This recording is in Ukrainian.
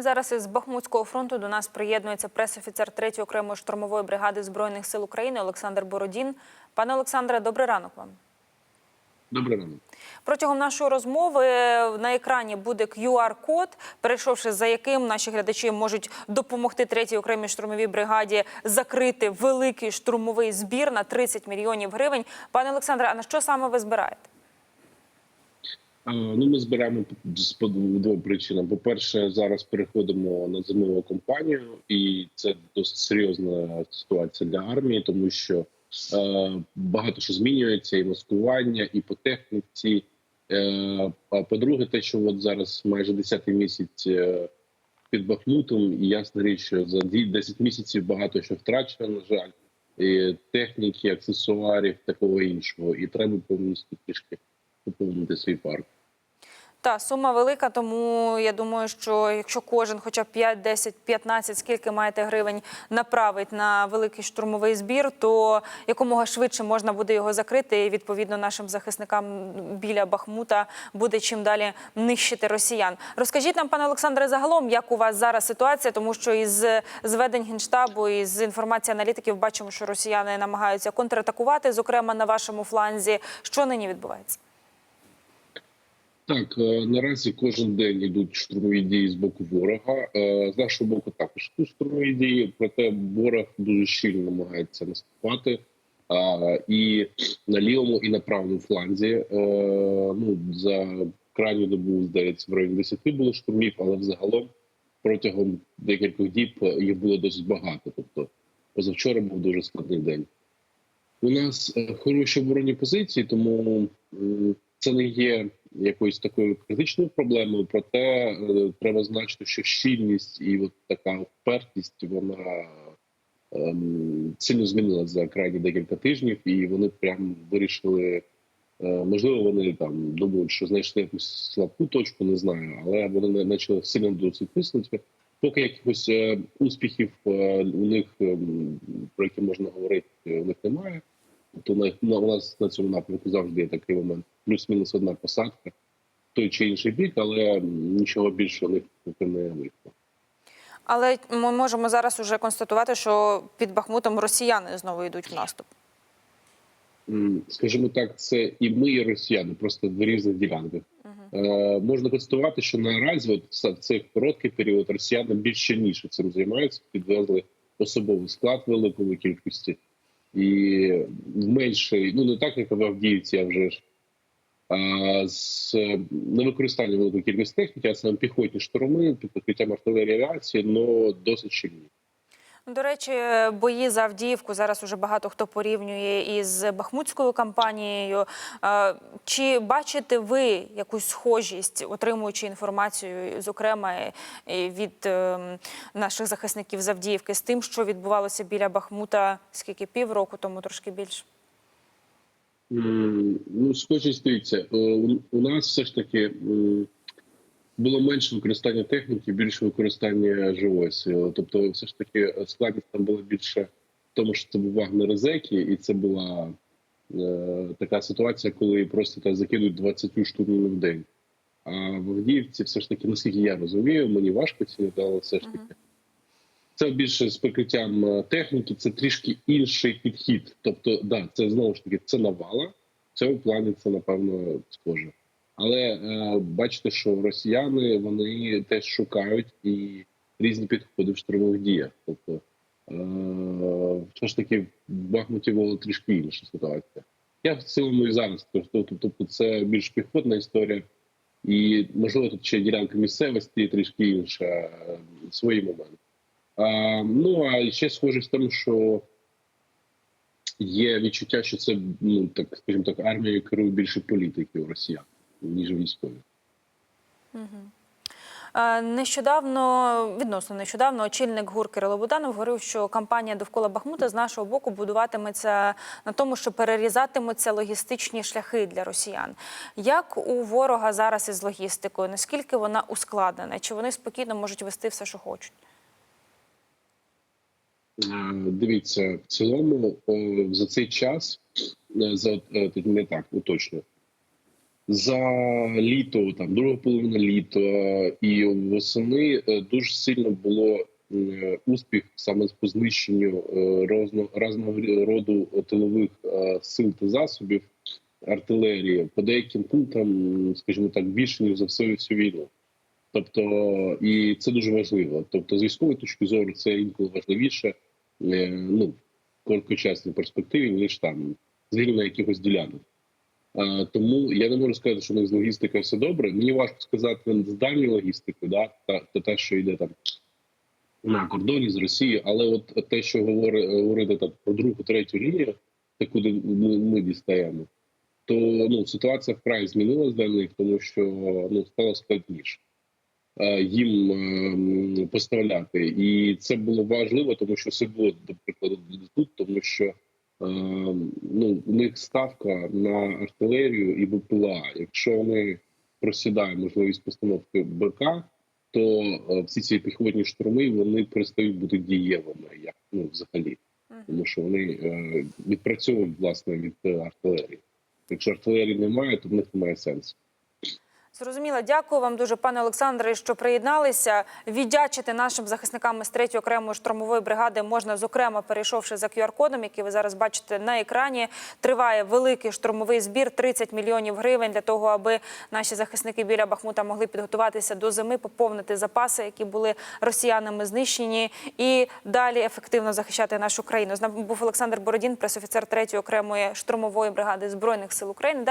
Зараз із Бахмутського фронту до нас приєднується пресофіцер 3-ї окремої штурмової бригади збройних сил України Олександр Бородін. Пане Олександре, добрий ранок вам. Добрий ранок. Протягом нашої розмови на екрані буде QR-код, перейшовши за яким наші глядачі можуть допомогти 3-й окремій штурмовій бригаді закрити великий штурмовий збір на 30 мільйонів гривень. Пане Олександре, а на що саме ви збираєте? Ну, ми збираємо з по двом причинам. По-перше, зараз переходимо на зимову кампанію, і це досить серйозна ситуація для армії, тому що е, багато що змінюється, і маскування, і по техніці. Е, а по-друге, те, що от зараз майже 10-й місяць е, під Бахмутом, і ясна річ, що за дві- 10 місяців багато що втрачено, на жаль, і техніки, аксесуарів, такого іншого. І треба повністю трішки поповнити свій парк. Та сума велика, тому я думаю, що якщо кожен, хоча б 5, 10, 15, скільки маєте гривень направить на великий штурмовий збір, то якомога швидше можна буде його закрити. І відповідно нашим захисникам біля Бахмута буде чим далі нищити росіян. Розкажіть нам, пане Олександре, загалом, як у вас зараз ситуація, тому що із зведень генштабу і з інформації аналітиків бачимо, що росіяни намагаються контратакувати, зокрема на вашому фланзі. Що нині відбувається? Так, е, наразі кожен день йдуть штурмові дії з боку ворога. Е, З нашого боку також штурмові дії, проте ворог дуже щільно намагається наступати. І на лівому і на правому фланзі. Е, Ну за крайню добу здається, в районі 10 було штурмів, але взагалом протягом декількох діб їх було досить багато. Тобто, позавчора був дуже складний день. У нас хороші оборонні позиції, тому це не є якоюсь такою критичною проблемою. Проте е, треба значити, що щільність і от така впертість вона ем, сильно змінилася за крайні декілька тижнів, і вони прям вирішили. е, Можливо, вони там думають, що знайшли якусь слабку точку, не знаю, але вони почали сильно досить тиснути. Поки якихось е, успіхів у них, ем, про які можна говорити, у них немає. Тобто на, на, у нас на цьому напрямку завжди є такий момент. Плюс-мінус одна посадка, той чи інший бік, але нічого більше них не вийшло. Але ми можемо зараз уже констатувати, що під Бахмутом росіяни знову йдуть в наступ. Скажімо так, це і ми, і росіяни, просто в різних ділянках. Е, можна констатувати, що наразі, от в цей короткий період, росіяни більш щільніше цим займаються, підвезли особовий склад великої кількості і в менший, ну не так, як в Авдіївці, а вже ж. З не використання великої кількості техніки, а саме піхотні штурми, під прикриттям артилерії авіації, але досить щільні. До речі, бої за Авдіївку зараз уже багато хто порівнює із Бахмутською кампанією. Е, Чи бачите ви якусь схожість, отримуючи інформацію, зокрема від е, наших захисників з Авдіївки, з тим, що відбувалося біля Бахмута скільки півроку тому, трошки більше? Ну, схожість дивіться, е, у- нас все ж таки було менше використання техніки, більше використання живої сили. Тобто, все ж таки складність там була більше в тому, що це був Вагнер Зекі, і це була е, така ситуація, коли просто так закидують 20 штурмів в день. А в Авдіївці, все ж таки, наскільки я розумію, мені важко але все ж таки. Це більше з прикриттям е, техніки, це трішки інший підхід. Тобто, да, це знову ж таки це навала. В цьому плані це напевно схоже. Але е, бачите, що росіяни вони теж шукають і різні підходи в штурмових діях. Тобто, е, все ж таки, в Бахмуті була трішки інша ситуація. Я в цілому і зараз тобто, тобто це більш піхотна історія, і можливо тут ще ділянка місцевості трішки інша, е, свої моменти. Ну а ще схожість в тому, що є відчуття, що це ну так, скажімо так, армією керує більше політики у росіян, ніж військові. Нещодавно, відносно нещодавно, очільник ГУР Кирило Буданов говорив, що кампанія довкола Бахмута з нашого боку будуватиметься на тому, що перерізатимуться логістичні шляхи для росіян. Як у ворога зараз із логістикою? Наскільки вона ускладнена? Чи вони спокійно можуть вести все, що хочуть? Е, Дивіться, в цілому е, за цей час е, за не так уточню. за літо, там друга половина літа і восени дуже сильно було успіх саме по знищенню е, розно, разного роду тилових сил та засобів артилерії по деяким пунктам, скажімо так, більше ніж за всю всю війну. Тобто, і це дуже важливо. Тобто, з військової точки зору, це інколи важливіше, ну в короткочасній перспективі, ніж там звільнення якихось ділянок. Е, Тому я не можу сказати, що у них з логістикою все добре. Мені важко сказати з дальньою логістикою, да, та, та те, що йде там на кордоні з Росією, але от те, що говорить говорити там про другу, третю лінію, та куди ми, ми дістаємо, то ну ситуація вкрай змінилась для них, тому що ну стало складніше е, їм е, поставляти, і це було важливо, тому що все було до прикладу тут, тому що е, ну у них ставка на артилерію і БПЛА. Якщо вони просідають можливість постановки БК, то е, всі ці піхотні штурми вони перестають бути дієвими, як ну взагалі, тому що вони е, відпрацьовують власне від е, артилерії. Якщо артилерії немає, то в них немає сенсу. Зрозуміло, дякую вам дуже, пане Олександре, що приєдналися. Віддячити нашим захисникам з 3-ї окремої штурмової бригади можна, зокрема, перейшовши за QR-кодом, який ви зараз бачите на екрані. Триває великий штурмовий збір 30 мільйонів гривень для того, аби наші захисники біля Бахмута могли підготуватися до зими, поповнити запаси, які були росіянами знищені, і далі ефективно захищати нашу країну. З нами був Олександр Бородін, пресофіцер 3-ї окремої штурмової бригади збройних сил України.